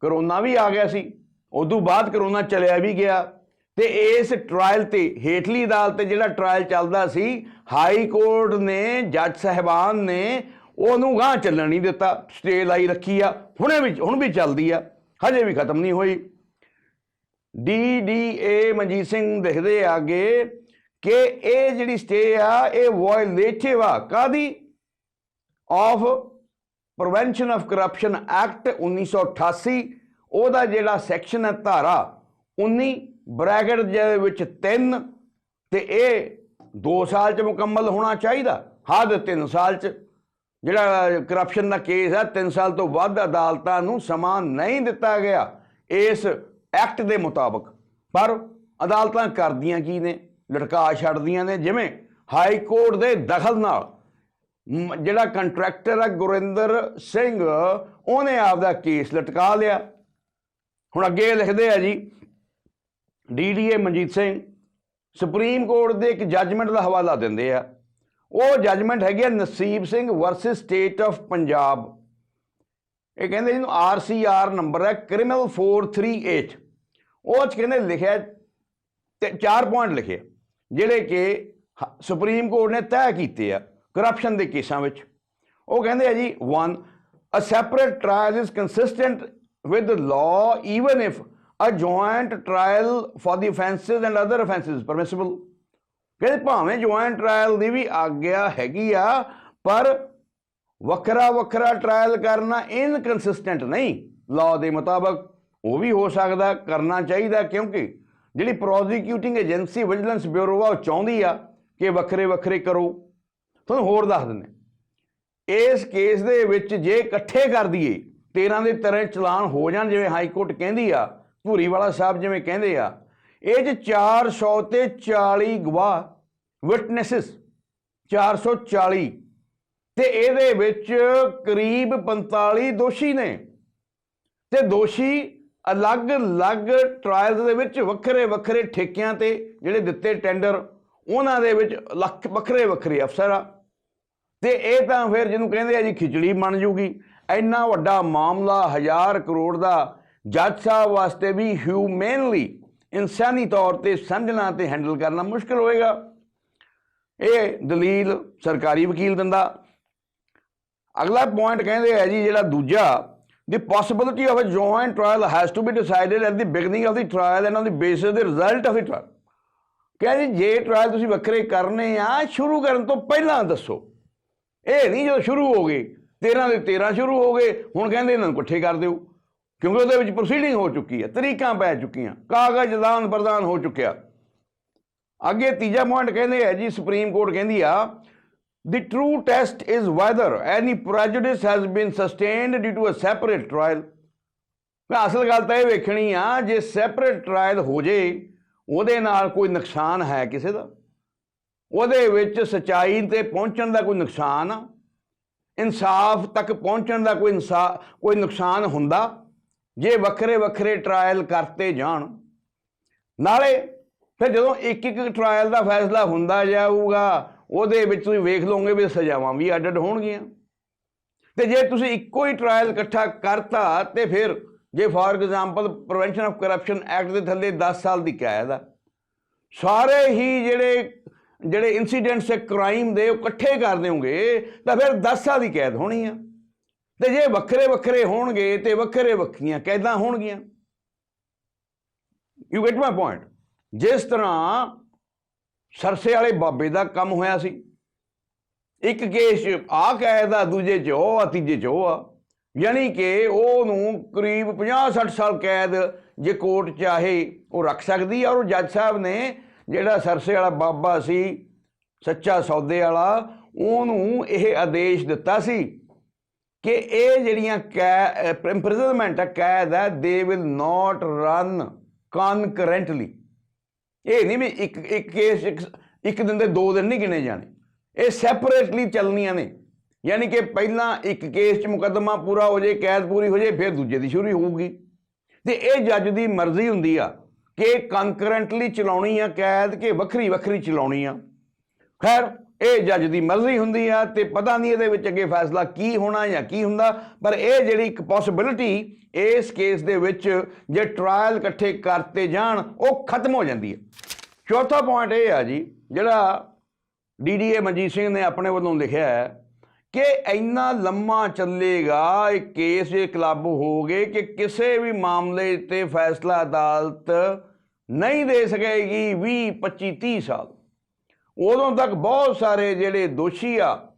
ਕਰੋਨਾ ਵੀ ਆ ਗਿਆ ਸੀ। ਉਦੋਂ ਬਾਅਦ ਕਰੋਨਾ ਚਲਿਆ ਵੀ ਗਿਆ। ਤੇ ਇਸ ਟ੍ਰਾਇਲ ਤੇ, ਹੇਠਲੀ ਅਦਾਲਤ ਤੇ ਜਿਹੜਾ ਟ੍ਰਾਇਲ ਚੱਲਦਾ ਸੀ ਹਾਈ ਕੋਰਟ ਨੇ ਜੱਜ ਸਾਹਿਬਾਨ ਨੇ, ਉਹਨੂੰ ਗਾਂ ਚੱਲਣ ਨਹੀਂ ਦਿੱਤਾ। ਸਟੇ ਲਾਈ ਰੱਖੀ ਆ। ਹੁਣੇ ਵੀ, ਹੁਣ ਵੀ ਚੱਲਦੀ ਆ। ਹਜੇ ਵੀ ਖਤਮ ਨਹੀਂ ਹੋਈ। D D A Manjit Singh ਦੇਖਦੇ ਆਗੇ ਕਿ ਇਹ ਜਿਹੜੀ ਸਟੇ ਆ, ਇਹ ਵਾਇਲੇਟਿਵ ਆ। ਕਾਦੀ of prevention of corruption act 1988 ਉਹਦਾ ਜਿਹੜਾ ਸੈਕਸ਼ਨ ਹੈ ਧਾਰਾ 19 ਬ੍ਰੈਕਟ ਦੇ ਵਿੱਚ 3 ਤੇ ਇਹ 2 ਸਾਲ ਚ ਮੁਕੰਮਲ ਹੋਣਾ ਚਾਹੀਦਾ। ਹੱਦ 3 ਸਾਲ ਚ। ਜਿਹੜਾ ਕਰਪਸ਼ਨ ਦਾ ਕੇਸ ਹੈ 3 ਸਾਲ ਤੋਂ ਵੱਧ ਅਦਾਲਤਾਂ ਨੂੰ ਸਮਾਂ ਨਹੀਂ ਦਿੱਤਾ ਗਿਆ ਇਸ ਐਕਟ ਦੇ ਮੁਤਾਬਕ। ਪਰ ਅਦਾਲਤਾਂ ਕਰਦੀਆਂ ਕੀ ਨੇ? ਲਟਕਾ ਛੱਡਦੀਆਂ ਨੇ। ਜਿਵੇਂ ਹਾਈ ਕੋਰਟ ਦੇ ਦਖਲ ਨਾਲ ਜਿਹੜਾ ਕੰਟਰੈਕਟਰ ਹੈ ਗੁਰਿੰਦਰ ਸਿੰਘ, ਉਹਨੇ ਆਪਦਾ ਕੇਸ ਲਟਕਾ ਲਿਆ। ਹੁਣ ਅੱਗੇ ਲਿਖਦੇ ਆ ਜੀ DDA Manjit Singh supreme court ਦੇ ਇੱਕ ਜੱਜਮੈਂਟ ਦਾ ਹਵਾਲਾ ਦਿੰਦੇ ਆ। ਉਹ ਜੱਜਮੈਂਟ ਹੈਗੀ ਆ Nasib Singh versus state of Punjab. ਇਹ ਕਹਿੰਦੇ ਜਿਹਨੂੰ ਆਰਸੀਆਰ ਨੰਬਰ ਹੈ, ਕ੍ਰਿਮੀਨਲ 438 ਉਹ ਚ ਕਹਿੰਦੇ ਲਿਖਿਆ ਤੇ ਚਾਰ ਪੁਆਇੰਟ ਲਿਖੇ ਜਿਹੜੇ ਕਿ ਹ- ਸੁਪਰੀਮ ਕੋਰਟ ਨੇ ਤੈਅ ਕੀਤੇ ਆ ਕਰਪਸ਼ਨ ਦੇ ਕੇਸਾਂ ਵਿੱਚ। ਉਹ ਕਹਿੰਦੇ ਆ ਜੀ 1 a separate trial is consistent with law even if a joint trial for the offenses and other offenses permissible ਕਹਿੰਦੇ ਭਾਵੇਂ ਜੁਆਇੰਟ ਟ੍ਰਾਇਲ ਦੀ ਵੀ ਆਗਿਆ ਹੈਗੀ ਆ, ਪਰ ਵੱਖਰਾ ਵੱਖਰਾ ਟ੍ਰਾਇਲ ਕਰਨਾ ਇਨਕਨਸਿਸਟੈਂਟ ਨਹੀਂ। ਲਾਅ ਦੇ ਮੁਤਾਬਕ ਉਹ ਵੀ ਹੋ ਸਕਦਾ, ਕਰਨਾ ਚਾਹੀਦਾ, ਕਿਉਂਕਿ ਜਿਹੜੀ ਪ੍ਰੋਸੀਕਿਊਟਿੰਗ ਏਜੰਸੀ ਵਿਜੀਲੈਂਸ ਬਿਊਰੋ ਆ, ਉਹ ਚਾਹੁੰਦੀ ਆ ਕਿ ਵੱਖਰੇ ਵੱਖਰੇ ਕਰੋ। ਤੁਹਾਨੂੰ ਹੋਰ ਦੱਸ ਦਿੰਦੇ ਇਸ ਕੇਸ ਦੇ ਵਿੱਚ ਜੇ ਇਕੱਠੇ ਕਰ ਦਈਏ 13 ਦੇ ਤਰ੍ਹਾਂ ਚਲਾਨ ਹੋ ਜਾਣ, ਜਿਵੇਂ ਹਾਈ ਕੋਰਟ ਕਹਿੰਦੀ ਆ ਧੂਰੀਵਾਲਾ ਸਾਹਿਬ ਜਿਵੇਂ ਕਹਿੰਦੇ ਆ, ਇਹ ਚ 400 ਤੇ 40 ਗਵਾਹ ਵਿਟਨੈਸਸ 440 ਤੇ ਇਹਦੇ ਵਿੱਚ ਕਰੀਬ 45 ਦੋਸ਼ੀ ਨੇ ਤੇ ਦੋਸ਼ੀ ਅਲੱਗ-ਅਲੱਗ ਟ੍ਰਾਇਲਸ ਦੇ ਵਿੱਚ ਵੱਖਰੇ ਵੱਖਰੇ ਠੇਕਿਆਂ ਤੇ ਜਿਹੜੇ ਦਿੱਤੇ ਟੈਂਡਰ ਉਹਨਾਂ ਦੇ ਵਿੱਚ ਲੱਖ ਵੱਖਰੇ ਵੱਖਰੇ ਅਫਸਰ ਆ। ਤੇ ਇਹ ਤਾਂ ਫਿਰ ਜਿਹਨੂੰ ਕਹਿੰਦੇ ਆ ਜੀ ਖਿਚੜੀ ਬਣ ਜੂਗੀ। ਇੰਨਾ ਵੱਡਾ ਮਾਮਲਾ ਹਜ਼ਾਰ ਕਰੋੜ ਦਾ ਜੱਜ ਸਾਹਿਬ ਵਾਸਤੇ ਵੀ ਹਿਊਮਨਲੀ ਇਨਸਾਨੀ ਤੌਰ ਤੇ ਸਮਝਣਾ ਤੇ ਹੈਂਡਲ ਕਰਨਾ ਮੁਸ਼ਕਲ ਹੋਏਗਾ। ਇਹ ਦਲੀਲ ਸਰਕਾਰੀ ਵਕੀਲ ਦਿੰਦਾ। ਅਗਲਾ ਪੁਆਇੰਟ ਕਹਿੰਦੇ ਹੈ ਜੀ, ਜਿਹੜਾ ਦੂਜਾ the possibility of a joint trial has to be decided at the beginning of the trial and on the basis of the result of the ਕਹਿੰਦੇ ਜੇ ਟ੍ਰਾਇਲ ਤੁਸੀਂ ਵੱਖਰੇ ਕਰਨੇ ਆ, ਸ਼ੁਰੂ ਕਰਨ ਤੋਂ ਪਹਿਲਾਂ ਦੱਸੋ। ਇਹ ਨਹੀਂ ਜਦੋਂ ਸ਼ੁਰੂ ਹੋ ਗਏ 13 ਦੇ 13 ਸ਼ੁਰੂ ਹੋ ਗਏ, ਹੁਣ ਕਹਿੰਦੇ ਇਹਨਾਂ ਨੂੰ ਇਕੱਠੇ ਕਰ ਦਿਓ। ਕਿਉਂਕਿ ਉਹਦੇ ਵਿੱਚ ਪ੍ਰੋਸੀਡਿੰਗ ਹੋ ਚੁੱਕੀ ਹੈ, ਤਰੀਕਾਂ ਪੈ ਚੁੱਕੀਆਂ, ਕਾਗਜ਼ ਦਾਨ ਪ੍ਰਦਾਨ ਹੋ ਚੁੱਕਿਆ। ਅੱਗੇ ਤੀਜਾ ਪੁਆਇੰਟ ਕਹਿੰਦੇ ਹੈ ਜੀ ਸੁਪਰੀਮ ਕੋਰਟ ਕਹਿੰਦੀ ਆ, The true test is whether any prejudice has been sustained due to a separate trial. ਮੈਂ ਅਸਲ ਗੱਲ ਤਾਂ ਇਹ ਵੇਖਣੀ ਆ, ਜੇ ਸੈਪਰੇਟ ਟ੍ਰਾਇਲ ਹੋ ਜੇ, ਉਹਦੇ ਨਾਲ ਕੋਈ ਨੁਕਸਾਨ ਹੈ ਕਿਸੇ ਦਾ? ਉਹਦੇ ਵਿੱਚ ਸਚਾਈ ਤੇ ਪਹੁੰਚਣ ਦਾ ਕੋਈ ਨੁਕਸਾਨ ਆ? ਇਨਸਾਫ ਤੱਕ ਪਹੁੰਚਣ ਦਾ ਕੋਈ ਇਨਸਾਫ ਕੋਈ ਨੁਕਸਾਨ ਹੁੰਦਾ? ਜੇ ਵੱਖਰੇ ਵੱਖਰੇ ਟਰਾਇਲ ਕਰਤੇ ਜਾਣ, ਨਾਲੇ ਫਿਰ ਜਦੋਂ ਇੱਕ ਇੱਕ ਟਰਾਇਲ ਦਾ ਫੈਸਲਾ ਹੁੰਦਾ ਜਾਊਗਾ, ਉਹਦੇ ਵਿੱਚ ਤੁਸੀਂ ਵੇਖ ਲਓਗੇ ਵੀ ਸਜ਼ਾਵਾਂ ਵੀ ਅੱਡ ਅੱਡ ਹੋਣਗੀਆਂ। ਤੇ ਜੇ ਤੁਸੀਂ ਇੱਕੋ ਹੀ ਟਰਾਇਲ ਇਕੱਠਾ ਕਰਤਾ, ਤੇ ਫਿਰ ਜੇ for example prevention of corruption act ਦੇ ਥੱਲੇ 10 ਸਾਲ ਦੀ ਕੈਦ ਆ, ਸਾਰੇ ਹੀ ਜਿਹੜੇ ਜਿਹੜੇ ਇਨਸੀਡੈਂਟਸ ਹੈ ਕ੍ਰਾਈਮ ਦੇ ਉਹ ਇਕੱਠੇ ਕਰ ਦਿਓਗੇ, ਤਾਂ ਫਿਰ 10 ਸਾਲ ਦੀ ਕੈਦ ਹੋਣੀ ਆ। ਤੇ ਜੇ ਵੱਖਰੇ ਵੱਖਰੇ ਹੋਣਗੇ ਤੇ ਵੱਖਰੇ ਵੱਖਰੀਆਂ ਕੈਦਾਂ ਹੋਣਗੀਆਂ? ਯੂ ਗੈਟ ਮਾਈ ਪੁਆਇੰਟ ਜਿਸ ਤਰ੍ਹਾਂ ਸਰਸੇ ਵਾਲੇ ਬਾਬੇ ਦਾ ਕੰਮ ਹੋਇਆ ਸੀ। ਇੱਕ ਕੇਸ 'ਚ ਆ ਕੈਦ ਆ, ਦੂਜੇ 'ਚ ਉਹ ਆ, ਤੀਜੇ 'ਚ ਉਹ ਆ। ਯਾਨੀ ਕਿ ਉਹਨੂੰ ਕਰੀਬ 50-60 ਸਾਲ ਕੈਦ ਜੇ ਕੋਰਟ ਚਾਹੇ ਉਹ ਰੱਖ ਸਕਦੀ ਆ। ਔਰ ਜੱਜ ਸਾਹਿਬ ਨੇ ਜਿਹੜਾ ਸਰਸੇ ਵਾਲਾ ਬਾਬਾ ਸੀ, ਸੱਚਾ ਸੌਦੇ ਵਾਲਾ, ਉਹਨੂੰ ਇਹ ਆਦੇਸ਼ ਦਿੱਤਾ ਸੀ ਕਿ ਇਹ ਜਿਹੜੀਆਂ ਕੈ ਇੰਪ੍ਰਿਜ਼ਨਮੈਂਟ ਹੈ ਕੈਦ ਹੈ ਦੇ ਵਿਲ ਨਾਟ ਰਨ ਕਨਕਰੈਂਟਲੀ ਇਹ ਨਹੀਂ ਵੀ ਇੱਕ ਇੱਕ ਕੇਸ ਇੱਕ ਇੱਕ ਦਿਨ ਦੇ ਦੋ ਦਿਨ ਨਹੀਂ ਗਿਣੇ ਜਾਣੇ। ਇਹ ਸੈਪਰੇਟਲੀ ਚੱਲਣੀਆਂ ਨੇ। ਯਾਨੀ ਕਿ ਪਹਿਲਾਂ ਇੱਕ ਕੇਸ 'ਚ ਮੁਕੱਦਮਾ ਪੂਰਾ ਹੋ ਜੇ, ਕੈਦ ਪੂਰੀ ਹੋ ਜੇ, ਫਿਰ ਦੂਜੇ ਦੀ ਸ਼ੁਰੂ ਹੋਊਗੀ। ਤੇ ਇਹ ਜੱਜ ਦੀ ਮਰਜ਼ੀ ਹੁੰਦੀ ਆ ਕਿ ਕੰਕਰੈਂਟਲੀ ਚਲਾਉਣੀ ਆ ਕੈਦ ਕਿ ਵੱਖਰੀ ਵੱਖਰੀ ਚਲਾਉਣੀ ਆ। ਖੈਰ ਇਹ ਜੱਜ ਦੀ ਮਰਜ਼ੀ ਹੁੰਦੀ ਆ ਤੇ ਪਤਾ ਨਹੀਂ ਇਹਦੇ ਵਿੱਚ ਅੱਗੇ ਫੈਸਲਾ ਕੀ ਹੋਣਾ ਜਾਂ ਕੀ ਹੁੰਦਾ, ਪਰ ਇਹ ਜਿਹੜੀ ਇੱਕ ਪੋਸਿਬਿਲਿਟੀ ਇਸ ਕੇਸ ਦੇ ਵਿੱਚ ਜੇ ਟ੍ਰਾਇਲ ਇਕੱਠੇ ਕਰਤੇ ਜਾਣ, ਉਹ ਖਤਮ ਹੋ ਜਾਂਦੀ ਹੈ ਚੌਥਾ ਪੁਆਇੰਟ ਇਹ ਆ ਜੀ, ਜਿਹੜਾ ਡੀਡੀਏ ਮਨਜੀਤ ਸਿੰਘ ਨੇ ਆਪਣੇ ਵੱਲੋਂ ਲਿਖਿਆ ਹੈ ਕਿ ਇੰਨਾ ਲੰਮਾ ਚੱਲੇਗਾ ਇਹ ਕੇਸ ਇਹ ਕਲੱਬ ਹੋ ਗਏ ਕਿ ਕਿਸੇ ਵੀ ਮਾਮਲੇ ਤੇ ਫੈਸਲਾ ਅਦਾਲਤ ਨਹੀਂ ਦੇ ਸਕੇਗੀ 20 25 30 ਸਾਲ। ਉਦੋਂ ਤੱਕ ਬਹੁਤ ਸਾਰੇ ਜਿਹੜੇ ਦੋਸ਼ੀ ਆ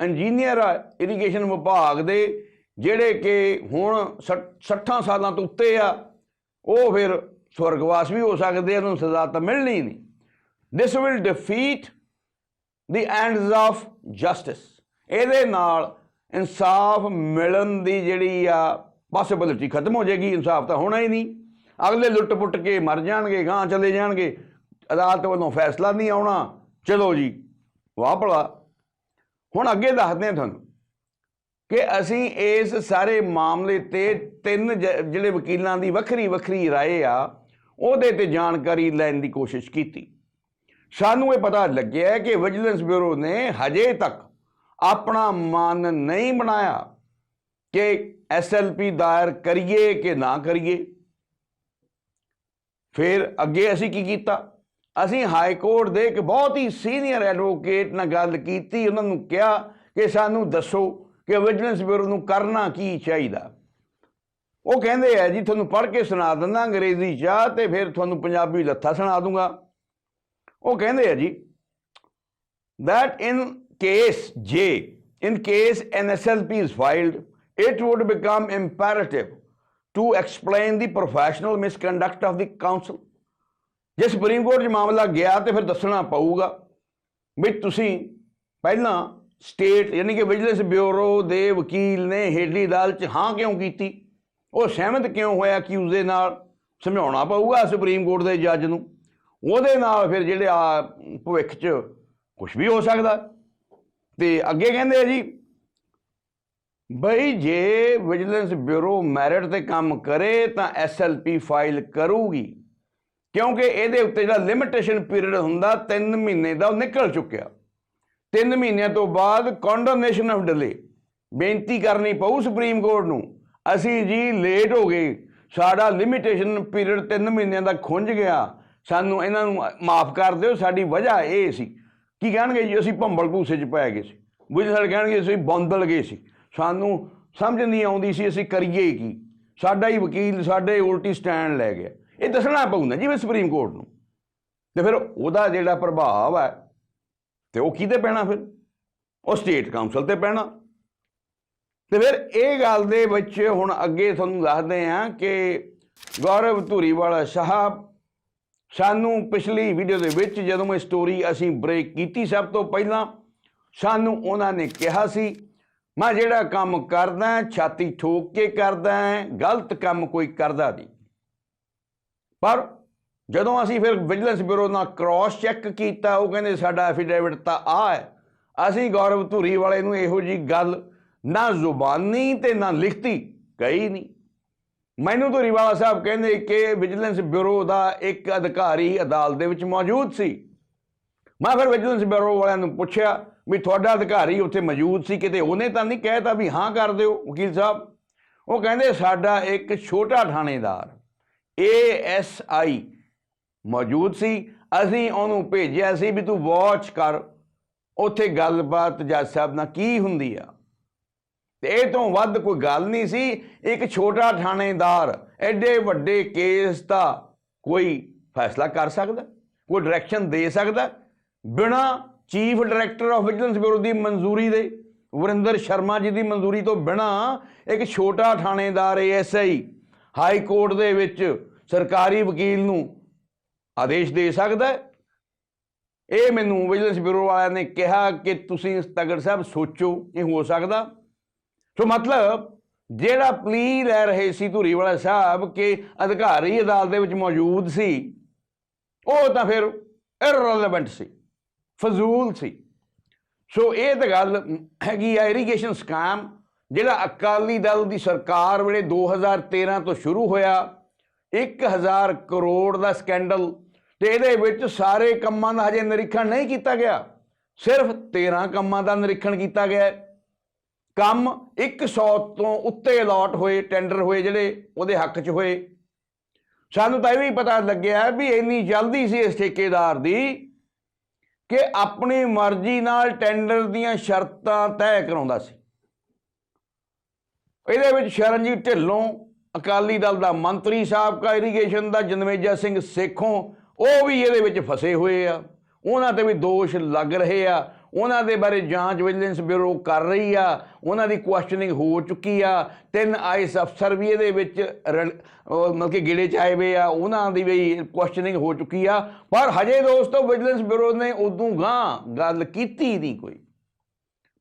ਇੰਜੀਨੀਅਰ ਆ ਇਰੀਗੇਸ਼ਨ ਵਿਭਾਗ ਦੇ, ਜਿਹੜੇ ਕਿ ਹੁਣ 60 ਸਾਲਾਂ ਤੋਂ ਉੱਤੇ ਆ, ਉਹ ਫਿਰ ਸਵਰਗਵਾਸ ਵੀ ਹੋ ਸਕਦੇ ਆ, ਉਹਨੂੰ ਸਜ਼ਾ ਤਾਂ ਮਿਲਣੀ ਨਹੀਂ। This will defeat the ends of justice ਇਹਦੇ ਨਾਲ ਇਨਸਾਫ ਮਿਲਣ ਦੀ ਜਿਹੜੀ ਆ ਪੋਸਿਬਿਲਿਟੀ ਖਤਮ ਹੋ ਜਾਏਗੀ, ਇਨਸਾਫ ਤਾਂ ਹੋਣਾ ਹੀ ਨਹੀਂ। ਅਗਲੇ ਲੁੱਟ-ਪੁੱਟ ਕੇ ਮਰ ਜਾਣਗੇ ਗਾਂ ਚਲੇ ਜਾਣਗੇ। ਅਦਾਲਤ ਵੱਲੋਂ ਫੈਸਲਾ ਨਹੀਂ ਆਉਣਾ ਚਲੋ ਜੀ ਵਾਹ ਭਲਾ ਹੁਣ ਅੱਗੇ ਦੱਸਦੇ ਹਾਂ ਤੁਹਾਨੂੰ ਕਿ ਅਸੀਂ ਇਸ ਸਾਰੇ ਮਾਮਲੇ ਤੇ ਤਿੰਨ ਜ- ਜਿਹੜੇ ਵਕੀਲਾਂ ਦੀ ਵੱਖਰੀ ਵੱਖਰੀ رائے ਆ ਉਹਦੇ ਤੇ ਜਾਣਕਾਰੀ ਲੈਣ ਦੀ ਕੋਸ਼ਿਸ਼ ਕੀਤੀ ਸਾਨੂੰ ਇਹ ਪਤਾ ਲੱਗਿਆ ਹੈ ਕਿ ਵਿਜੀਲੈਂਸ ਬਿਊਰੋ ਨੇ ਹਜੇ ਤੱਕ ਆਪਣਾ ਮਨ ਨਹੀਂ ਬਣਾਇਆ ਕਿ ਐਸਐਲਪੀ ਦਾਇਰ ਕਰੀਏ ਕਿ ਨਾ ਕਰੀਏ ਫਿਰ ਅੱਗੇ ਅਸੀਂ ਕੀ ਕੀਤਾ ਅਸੀਂ ਹਾਈ ਕੋਰਟ ਦੇ ਇੱਕ ਬਹੁਤ ਹੀ ਸੀਨੀਅਰ ਐਡਵੋਕੇਟ ਨਾਲ ਗੱਲ ਕੀਤੀ ਉਹਨਾਂ ਨੂੰ ਕਿਹਾ ਕਿ ਸਾਨੂੰ ਦੱਸੋ ਕਿ ਵਿਜੀਲੈਂਸ ਬਿਊਰੋ ਨੂੰ ਕਰਨਾ ਕੀ ਚਾਹੀਦਾ ਉਹ ਕਹਿੰਦੇ ਆ ਜੀ ਤੁਹਾਨੂੰ ਪੜ੍ਹ ਕੇ ਸੁਣਾ ਦਿੰਦਾ ਅੰਗਰੇਜ਼ੀ ਚ ਤੇ ਫਿਰ ਤੁਹਾਨੂੰ ਪੰਜਾਬੀ ਲੱਥਾ ਸੁਣਾ ਦੂੰਗਾ ਉਹ ਕਹਿੰਦੇ ਆ ਜੀ that in case J, in case an SLP is filed, it would become imperative to explain the professional misconduct of the counsel. ਜੇ ਸੁਪਰੀਮ ਕੋਰਟ 'ਚ ਮਾਮਲਾ ਗਿਆ ਤੇ ਫਿਰ ਦੱਸਣਾ ਪਊਗਾ ਵੀ ਤੁਸੀਂ ਪਹਿਲਾਂ ਸਟੇਟ ਯਾਨੀ ਕਿ ਵਿਜੀਲੈਂਸ ਬਿਊਰੋ ਦੇ ਵਕੀਲ ਨੇ ਹੇਡਲੀ ਅਦਾਲਤ 'ਚ ਹਾਂ ਕਿਉਂ ਕੀਤੀ? ਉਹ ਸਹਿਮਤ ਕਿਉਂ ਹੋਇਆ ਅਕਿਊਜ਼ ਦੇ ਨਾਲ ਸਮਝਾਉਣਾ ਪਊਗਾ ਸੁਪਰੀਮ ਕੋਰਟ ਦੇ ਜੱਜ ਨੂੰ? ਉਹਦੇ ਨਾਲ ਫਿਰ ਜਿਹੜੇ ਆ ਭਵਿੱਖ 'ਚ ਕੁਝ ਵੀ ਹੋ ਸਕਦਾ। ਤੇ ਅੱਗੇ ਕਹਿੰਦੇ ਆ ਜੀ, ਬਈ ਜੇ ਵਿਜੀਲੈਂਸ ਬਿਊਰੋ ਮੈਰਿਟ ਤੇ ਕੰਮ ਕਰੇ ਤਾਂ ਐਸਐਲਪੀ ਫਾਈਲ ਕਰੂਗੀ। ਕਿਉਂਕਿ ਇਹਦੇ ਉੱਤੇ ਜਿਹੜਾ ਲਿਮਿਟੇਸ਼ਨ ਪੀਰੀਅਡ ਹੁੰਦਾ 3 ਮਹੀਨੇ ਦਾ ਉਹ ਨਿਕਲ ਚੁੱਕਿਆ। 3 ਮਹੀਨਿਆਂ ਤੋਂ ਬਾਅਦ ਕੰਡਮਨੇਸ਼ਨ ਆਫ ਡਿਲੇ ਬੇਨਤੀ ਕਰਨੀ ਪਊ ਸੁਪਰੀਮ ਕੋਰਟ ਨੂੰ, ਅਸੀਂ ਜੀ ਲੇਟ ਹੋ ਗਏ, ਸਾਡਾ ਲਿਮਿਟੇਸ਼ਨ ਪੀਰੀਅਡ 3 ਮਹੀਨਿਆਂ ਦਾ ਖੁੰਝ ਗਿਆ। ਸਾਨੂੰ ਇਹਨਾਂ ਨੂੰ ਮਾਫ ਕਰ ਦਿਓ, ਸਾਡੀ ਵਜ੍ਹਾ ਇਹ ਸੀ। ਕੀ ਕਹਿਣਗੇ ਜੀ? ਅਸੀਂ ਭੰਬਲ ਭੂਸੇ 'ਚ ਪੈ ਗਏ ਸੀ। ਬੁਝਲ ਕਹਿਣਗੇ, ਅਸੀਂ ਬੰਦਲ ਗਏ ਸੀ। ਸਾਨੂੰ ਸਮਝ ਨਹੀਂ ਆਉਂਦੀ ਸੀ, ਅਸੀਂ ਕਰੀਏ ਕੀ? ਸਾਡਾ ਹੀ ਵਕੀਲ, ਸਾਡੇ ਉਲਟੀ ਸਟੈਂਡ ਲੈ ਗਿਆ। ਇਹ ਦੱਸਣਾ ਪਊ ਨਾ ਜਿਵੇਂ ਸੁਪਰੀਮ ਕੋਰਟ ਨੂੰ। ਤੇ ਫਿਰ ਉਹਦਾ ਜਿਹੜਾ ਪ੍ਰਭਾਵ ਹੈ, ਤੇ ਉਹ ਕਿਹਦੇ ਪੈਣਾ ਫਿਰ? ਉਹ ਸਟੇਟ ਕਾਉਂਸਲ ਤੇ ਪੈਣਾ। ਤੇ ਫਿਰ ਇਹ ਗੱਲ ਦੇ ਵਿੱਚ ਹੁਣ ਅੱਗੇ ਤੁਹਾਨੂੰ ਦੱਸਦੇ ਹਾਂ ਕਿ ਗੌਰਵ ਧੂਰੀਵਾਲਾ ਸਾਹਿਬ ਸਾਨੂੰ ਪਿਛਲੀ ਵੀਡੀਓ ਦੇ ਵਿੱਚ ਜਦੋਂ ਇਹ ਸਟੋਰੀ ਅਸੀਂ ਬ੍ਰੇਕ ਕੀਤੀ ਸਭ ਤੋਂ ਪਹਿਲਾਂ, ਸਾਨੂੰ ਉਹਨਾਂ ਨੇ ਕਿਹਾ ਸੀ, ਮੈਂ ਜਿਹੜਾ ਕੰਮ ਕਰਦਾ, ਛਾਤੀ ਠੋਕ ਕੇ ਕਰਦਾ, ਗਲਤ ਕੰਮ ਕੋਈ ਕਰਦਾ ਨਹੀਂ। ਪਰ ਜਦੋਂ ਅਸੀਂ ਫਿਰ ਵਿਜੀਲੈਂਸ ਬਿਊਰੋ ਨਾਲ ਕ੍ਰਾਸ ਚੈੱਕ ਕੀਤਾ, ਉਹ ਕਹਿੰਦੇ ਸਾਡਾ ਐਫੀਡੇਵਿਟ ਤਾਂ ਆ ਹੈ। ਅਸੀਂ ਗੌਰਵ ਧੂਰੀ ਵਾਲੇ ਨੂੰ ਇਹੋ ਜੀ ਗੱਲ ਨਾ ਜ਼ੁਬਾਨੀ ਤੇ ਨਾ ਲਿਖਤੀ, ਕਹੀ ਨਹੀਂ। ਮੈਨੂੰ ਧੂਰੀ ਵਾਲਾ ਸਾਹਿਬ ਕਹਿੰਦੇ ਕਿ ਵਿਜੀਲੈਂਸ ਬਿਊਰੋ ਦਾ ਇੱਕ ਅਧਿਕਾਰੀ ਅਦਾਲਤ ਦੇ ਵਿੱਚ ਮੌਜੂਦ ਸੀ। ਮੈਂ ਫਿਰ ਵਿਜੀਲੈਂਸ ਬਿਊਰੋ ਵਾਲਿਆਂ ਨੂੰ ਪੁੱਛਿਆ ਵੀ ਤੁਹਾਡਾ ਅਧਿਕਾਰੀ ਉੱਥੇ ਮੌਜੂਦ ਸੀ ਕਿਤੇ? ਉਹਨੇ ਤਾਂ ਨਹੀਂ ਕਹਿਤਾ ਵੀ ਹਾਂ ਕਰ ਦਿਓ, ਵਕੀਲ ਸਾਹਿਬ। ਉਹ ਕਹਿੰਦੇ ਸਾਡਾ ਇੱਕ ਛੋਟਾ ਥਾਣੇਦਾਰ ਏਐਸਆਈ ਮੌਜੂਦ ਸੀ। ਅਸੀਂ ਉਹਨੂੰ ਭੇਜਿਆ ਸੀ ਵੀ ਤੂੰ ਵਾਚ ਕਰ। ਉੱਥੇ ਗੱਲਬਾਤ ਜੱਜ ਸਾਹਿਬ ਨਾਲ ਕੀ ਹੁੰਦੀ ਆ? ਤੇ ਇਹ ਤੋਂ ਵੱਧ ਕੋਈ ਗੱਲ ਨਹੀਂ ਸੀ। ਇੱਕ ਛੋਟਾ ਥਾਣੇਦਾਰ, ਐਡੇ ਵੱਡੇ ਕੇਸ ਦਾ ਕੋਈ ਫੈਸਲਾ ਕਰ ਸਕਦਾ? ਕੋਈ ਡਾਇਰੈਕਸ਼ਨ ਦੇ ਸਕਦਾ? ਬਿਨਾ chief director of vigilance bureau ਦੀ ਮਨਜ਼ੂਰੀ ਦੇ। ਵਰਿੰਦਰ ਸ਼ਰਮਾ ਜੀ ਦੀ ਮਨਜ਼ੂਰੀ ਤੋਂ ਬਿਨਾ ਇੱਕ ਛੋਟਾ ਥਾਣੇਦਾਰ ਏਐਸਆਈ ਹਾਈ ਕੋਰਟ ਦੇ ਵਿੱਚ ਸਰਕਾਰੀ ਵਕੀਲ ਨੂੰ ਆਦੇਸ਼ ਦੇ ਸਕਦਾ ਹੈ? ਇਹ ਮੈਨੂੰ ਵਿਜੀਲੈਂਸ ਬਿਊਰੋ ਵਾਲਿਆਂ ਨੇ ਕਿਹਾ ਕਿ ਤੁਸੀਂ ਤਗੜ ਸਾਹਿਬ ਸੋਚੋ ਇਹ ਹੋ ਸਕਦਾ। ਸੋ ਮਤਲਬ ਜਿਹੜਾ ਪਲੀ ਲੈ ਰਹੇ ਸੀ ਧੂਰੀ ਵਾਲਾ ਸਾਹਿਬ ਕਿ ਅਧਿਕਾਰੀ ਅਦਾਲਤ ਦੇ ਵਿੱਚ ਮੌਜੂਦ ਸੀ, ਉਹ ਤਾਂ ਫਿਰ ਇਰਰੈਲੇਵੈਂਟ ਸੀ, ਫਜ਼ੂਲ ਸੀ। ਸੋ ਇਹ ਤਾਂ ਗੱਲ ਹੈਗੀ ਆ ਇਰੀਗੇਸ਼ਨ ਸਕੈਮ ਜਿਹੜਾ ਅਕਾਲੀ ਦਲ ਦੀ ਸਰਕਾਰ ਵੇਲੇ 2013 ਤੋਂ ਸ਼ੁਰੂ ਹੋਇਆ 1000 ਕਰੋੜ ਦਾ ਸਕੈਂਡਲ ਤੇ ਇਹਦੇ ਵਿੱਚ ਸਾਰੇ ਕੰਮਾਂ ਦਾ ਹਜੇ ਨਿਰੀਖਣ ਨਹੀਂ ਕੀਤਾ ਗਿਆ। ਸਿਰਫ 13 ਕੰਮਾਂ ਦਾ ਨਿਰੀਖਣ ਕੀਤਾ ਗਿਆ। ਹੈ। ਕੰਮ 100 ਤੋਂ ਉੱਤੇ ਅਲਾਟ ਹੋਏ ਟੈਂਡਰ ਹੋਏ ਜਿਹੜੇ ਉਹਦੇ ਹੱਕ 'ਚ ਹੋਏ। ਸਾਨੂੰ ਤਾਂ ਇਹ ਵੀ ਪਤਾ ਲੱਗਿਆ ਵੀ ਇੰਨੀ ਜਲਦੀ ਸੀ ਇਸ ਠੇਕੇਦਾਰ ਦੀ ਕਿ ਆਪਣੀ ਮਰਜ਼ੀ ਨਾਲ ਟੈਂਡਰ ਦੀਆਂ ਸ਼ਰਤਾਂ ਤੈਅ ਕਰਾਉਂਦਾ ਸੀ। ਇਹਦੇ ਵਿੱਚ ਸ਼ਰਨਜੀਤ ਢਿੱਲੋਂ, ਅਕਾਲੀ ਦਲ ਦਾ ਮੰਤਰੀ ਸਾਬਕਾ ਇਰੀਗੇਸ਼ਨ ਦਾ ਜਨਮੇਜਾ ਸਿੰਘ ਸੇਖੋਂ, ਉਹ ਵੀ ਇਹਦੇ ਵਿੱਚ ਫਸੇ ਹੋਏ ਆ। ਉਹਨਾਂ ਤੇ ਵੀ ਦੋਸ਼ ਲੱਗ ਰਹੇ ਆ। ਉਹਨਾਂ ਦੇ ਬਾਰੇ ਜਾਂਚ ਵਿਜੀਲੈਂਸ ਬਿਊਰੋ ਕਰ ਰਹੀ ਆ। ਉਹਨਾਂ ਦੀ ਕੁਐਸਚਨਿੰਗ ਹੋ ਚੁੱਕੀ ਆ। ਤਿੰਨ ਆਈਐਸ ਅਫਸਰ ਵੀ ਇਹਦੇ ਵਿੱਚ ਰਲ- ਉਹ ਮਤਲਬ ਕਿ ਗਿਲੇ ਚ ਆਏ ਵੇ ਆ। ਉਹਨਾਂ ਦੀ ਵੀ ਕੁਐਸਚਨਿੰਗ ਹੋ ਚੁੱਕੀ ਆ। ਪਰ ਹਜੇ ਦੋਸਤੋ ਵਿਜੀਲੈਂਸ ਬਿਊਰੋ ਨੇ ਉਦੋਂ ਗਾਂ ਗੱਲ ਕੀਤੀ ਨਹੀਂ ਕੋਈ।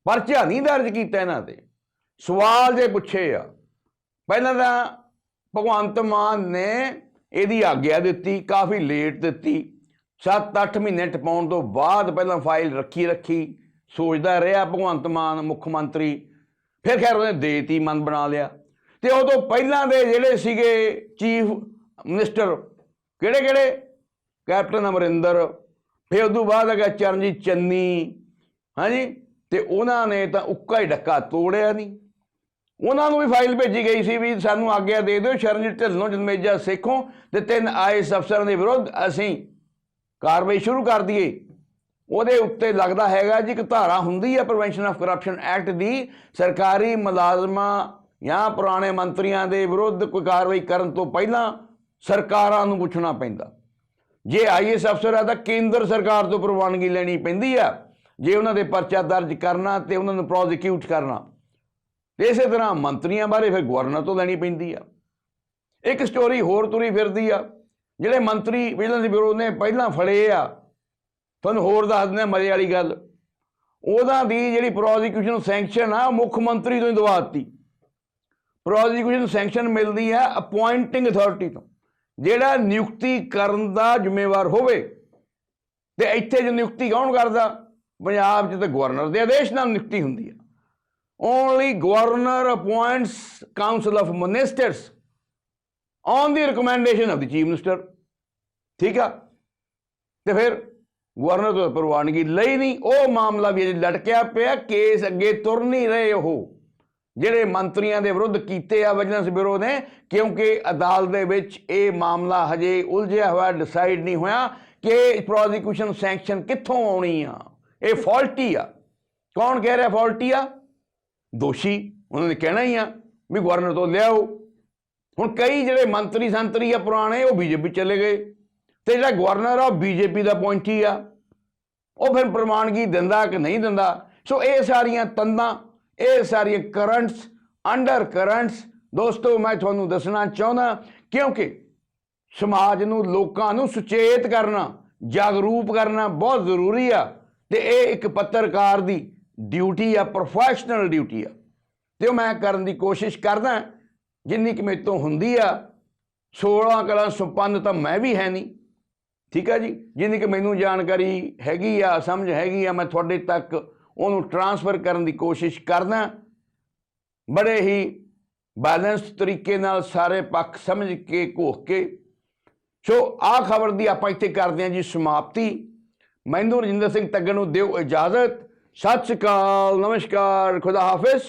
ਪਰਚਾ ਨਹੀਂ ਦਰਜ ਕੀਤਾ ਇਹਨਾਂ ਤੇ। ਸਵਾਲ ਜੇ ਪੁੱਛੇ ਆ। ਪਹਿਲਾਂ ਤਾਂ ਭਗਵੰਤ ਮਾਨ ਨੇ ਇਹਦੀ ਆਗਿਆ ਦਿੱਤੀ, ਕਾਫੀ ਲੇਟ ਦਿੱਤੀ। 7-8 ਮਹੀਨੇ ਟਪਾਉਣ ਤੋਂ ਬਾਅਦ ਪਹਿਲਾਂ ਫਾਈਲ ਰੱਖੀ ਰੱਖੀ, ਸੋਚਦਾ ਰਿਹਾ ਭਗਵੰਤ ਮਾਨ ਮੁੱਖ ਮੰਤਰੀ। ਫਿਰ ਖੈਰ ਉਹਨੇ ਦੇਤੀ, ਮਨ ਬਣਾ ਲਿਆ। ਤੇ ਉਹ ਤੋਂ ਪਹਿਲਾਂ ਦੇ ਜਿਹੜੇ ਸੀਗੇ ਚੀਫ ਮਿਨਿਸਟਰ ਕਿਹੜੇ ਕਿਹੜੇ ਕੈਪਟਨ ਅਮਰਿੰਦਰ, ਫਿਰ ਉਦੋਂ ਬਾਅਦ ਹੈਗਾ ਚਰਨਜੀਤ ਚੰਨੀ, ਹਾਂਜੀ? ਤੇ ਉਹਨਾਂ ਨੇ ਤਾਂ ਉੱਕਾ ਹੀ ਡੱਕਾ ਤੋੜਿਆ ਨਹੀਂ। ਉਹਨਾਂ ਨੂੰ ਵੀ ਫਾਈਲ ਭੇਜੀ ਗਈ ਸੀ ਵੀ ਸਾਨੂੰ ਆਗਿਆ ਦੇ ਦਿਓ। ਸ਼ਰਨਜੀਤ ਢਿੱਲੋਂ, ਜਨਮੇਜਾ ਸੇਖੋਂ ਤੇ ਤਿੰਨ ਆਈਐਸ ਅਫਸਰਾਂ ਦੇ ਵਿਰੁੱਧ ਅਸੀਂ ਕਾਰਵਾਈ ਸ਼ੁਰੂ ਕਰ ਦਈਏ। ਉਹਦੇ ਉੱਤੇ ਲੱਗਦਾ ਹੈਗਾ ਜੀ ਇੱਕ ਧਾਰਾ ਹੁੰਦੀ ਹੈ ਪ੍ਰੀਵੈਂਸ਼ਨ ਆਫ ਕਰਪਸ਼ਨ ਐਕਟ ਦੀ। ਸਰਕਾਰੀ ਮੁਲਾਜ਼ਮਾਂ ਜਾਂ ਪੁਰਾਣੇ ਮੰਤਰੀਆਂ ਦੇ ਵਿਰੁੱਧ ਕੋਈ ਕਾਰਵਾਈ ਕਰਨ ਤੋਂ ਪਹਿਲਾਂ ਸਰਕਾਰਾਂ ਨੂੰ ਪੁੱਛਣਾ ਪੈਂਦਾ। ਜੇ ਆਈਐਸ ਅਫਸਰ ਹੈ ਤਾਂ ਕੇਂਦਰ ਸਰਕਾਰ ਤੋਂ ਪ੍ਰਵਾਨਗੀ ਲੈਣੀ ਪੈਂਦੀ ਆ। ਜੇ ਉਹਨਾਂ ਦੇ ਪਰਚਾ ਦਰਜ ਕਰਨਾ ਤੇ ਉਹਨਾਂ ਨੂੰ ਪ੍ਰੋਜੀਕਿਊਟ ਕਰਨਾ। ਇਸੇ ਤਰ੍ਹਾਂ ਮੰਤਰੀਆਂ ਬਾਰੇ ਫਿਰ ਗਵਰਨਰ ਤੋਂ ਲੈਣੀ ਪੈਂਦੀ ਆ। ਇੱਕ ਸਟੋਰੀ ਹੋਰ ਤੁਰੀ ਫਿਰਦੀ ਆ, ਜਿਹੜੇ ਮੰਤਰੀ ਵਿਜੀਲੈਂਸ ਬਿਊਰੋ ਨੇ ਪਹਿਲਾਂ ਫੜੇ ਆ, ਤੁਹਾਨੂੰ ਹੋਰ ਦੱਸ ਦਿੰਦੇ ਮਜ਼ੇ ਵਾਲੀ ਗੱਲ। ਉਹਦਾ ਦੀ ਜਿਹੜੀ ਪ੍ਰੋਸੀਕਿਊਸ਼ਨ ਸੈਂਕਸ਼ਨ ਆ, ਉਹ ਮੁੱਖ ਮੰਤਰੀ ਤੋਂ ਹੀ ਦਵਾ ਦਿੱਤੀ। ਪ੍ਰੋਸੀਕਿਊਸ਼ਨ ਸੈਂਕਸ਼ਨ ਮਿਲਦੀ ਹੈ ਅਪਾਇੰਟਿੰਗ ਅਥਾਰਟੀ ਤੋਂ। ਜਿਹੜਾ ਨਿਯੁਕਤੀ ਕਰਨ ਦਾ ਜ਼ਿੰਮੇਵਾਰ ਹੋਵੇ, ਤੇ ਇੱਥੇ ਜੇ ਨਿਯੁਕਤੀ ਕੌਣ ਕਰਦਾ? ਪੰਜਾਬ 'ਚ ਤਾਂ ਗਵਰਨਰ ਦੇ ਆਦੇਸ਼ ਨਾਲ ਨਿਯੁਕਤੀ ਹੁੰਦੀ ਹੈ only governor appoints council of ministers on the recommendation of the chief minister ਠੀਕ ਆ ਤੇ ਫਿਰ ਗਵਰਨਰ ਤੋਂ ਪ੍ਰਵਾਨਗੀ ਲਈ ਨਹੀਂ ਉਹ ਮਾਮਲਾ ਵੀ ਅਜੇ ਲਟਕਿਆ ਪਿਆ ਕੇਸ ਅੱਗੇ ਤੁਰ ਨਹੀਂ ਰਹੇ ਉਹ ਜਿਹੜੇ ਮੰਤਰੀਆਂ ਦੇ ਵਿਰੁੱਧ ਕੀਤੇ ਆ ਵਿਜੀਲੈਂਸ ਬਿਊਰੋ ਨੇ ਕਿਉਂਕਿ ਅਦਾਲਤ ਦੇ ਵਿੱਚ ਇਹ ਮਾਮਲਾ ਹਜੇ ਉਲਝਿਆ ਹੋਇਆ ਡਿਸਾਈਡ ਨਹੀਂ ਹੋਇਆ ਕਿ ਪ੍ਰੋਸੀਕਿਊਸ਼ਨ ਸੈਂਕਸ਼ਨ ਕਿੱਥੋਂ ਆਉਣੀ ਆ ਇਹ ਫਾਲਟੀ ਆ ਕੌਣ ਕਹਿ ਰਿਹਾ ਫਾਲਟੀ ਆ ਦੋਸ਼ੀ, ਉਹਨਾਂ ਨੇ ਕਹਿਣਾ ਹੀ ਆ ਵੀ ਗਵਰਨਰ ਤੋਂ ਲਿਆਓ। ਹੁਣ ਕਈ ਜਿਹੜੇ ਮੰਤਰੀ ਸੰਤਰੀ ਆ ਪੁਰਾਣੇ, ਉਹ ਬੀਜੇਪੀ ਚਲੇ ਗਏ ਤੇ ਜਿਹੜਾ ਗਵਰਨਰ ਆ, ਉਹ ਬੀਜੇਪੀ ਦਾ ਪੁਆਇੰਟੀ ਆ। ਉਹ ਫਿਰ ਪ੍ਰਮਾਣਗੀ ਦਿੰਦਾ ਕਿ ਨਹੀਂ ਦਿੰਦਾ? ਸੋ ਇਹ ਸਾਰੀਆਂ ਤੰਦਾਂ, ਇਹ ਸਾਰੀਆਂ ਕਰੰਟਸ ਅੰਡਰ ਕਰੰਟਸ ਦੋਸਤੋ, ਮੈਂ ਤੁਹਾਨੂੰ ਦੱਸਣਾ ਚਾਹੁੰਦਾ, ਕਿਉਂਕਿ ਸਮਾਜ ਨੂੰ, ਲੋਕਾਂ ਨੂੰ ਸੁਚੇਤ ਕਰਨਾ, ਜਾਗਰੂਕ ਕਰਨਾ ਬਹੁਤ ਜ਼ਰੂਰੀ ਆ। ਤੇ ਇਹ ਇੱਕ ਪੱਤਰਕਾਰ ਦੀ ਡਿਊਟੀ ਆ ਪ੍ਰੋਫੈਸ਼ਨਲ ਡਿਊਟੀ ਆ। ਤੇ ਉਹ ਮੈਂ ਕਰਨ ਦੀ ਕੋਸ਼ਿਸ਼ ਕਰਦਾ, ਜਿੰਨੀ ਕਿ ਮੇਰੇ ਤੋਂ ਹੁੰਦੀ ਆ 16 ਕਲਾ ਸੰਪੰਨ ਤਾਂ ਮੈਂ ਵੀ ਹੈ ਨਹੀਂ। ਠੀਕ ਆ ਜੀ? ਜਿੰਨੀ ਕਿ ਮੈਨੂੰ ਜਾਣਕਾਰੀ ਹੈਗੀ ਆ, ਸਮਝ ਹੈਗੀ ਆ, ਮੈਂ ਤੁਹਾਡੇ ਤੱਕ ਉਹਨੂੰ ਟਰਾਂਸਫਰ ਕਰਨ ਦੀ ਕੋਸ਼ਿਸ਼ ਕਰਦਾ। ਬੜੇ ਹੀ ਬੈਲੈਂਸ ਤਰੀਕੇ ਨਾਲ ਸਾਰੇ ਪੱਖ ਸਮਝ ਕੇ, ਘੋਖ ਕੇ। ਸੋ ਆ ਖਬਰ ਦੀ ਆਪਾਂ ਇੱਥੇ ਕਰਦੇ ਹਾਂ ਜੀ ਸਮਾਪਤੀ। ਮੈਨੂੰ ਰਜਿੰਦਰ ਸਿੰਘ ਤੱਗਣ ਨੂੰ ਦਿਓ ਇਜਾਜ਼ਤ। ਸਤਿ ਸ਼੍ਰੀ ਅਕਾਲ ਨਮਸਕਾਰ ਖੁਦਾ ਹਾਫਿਜ਼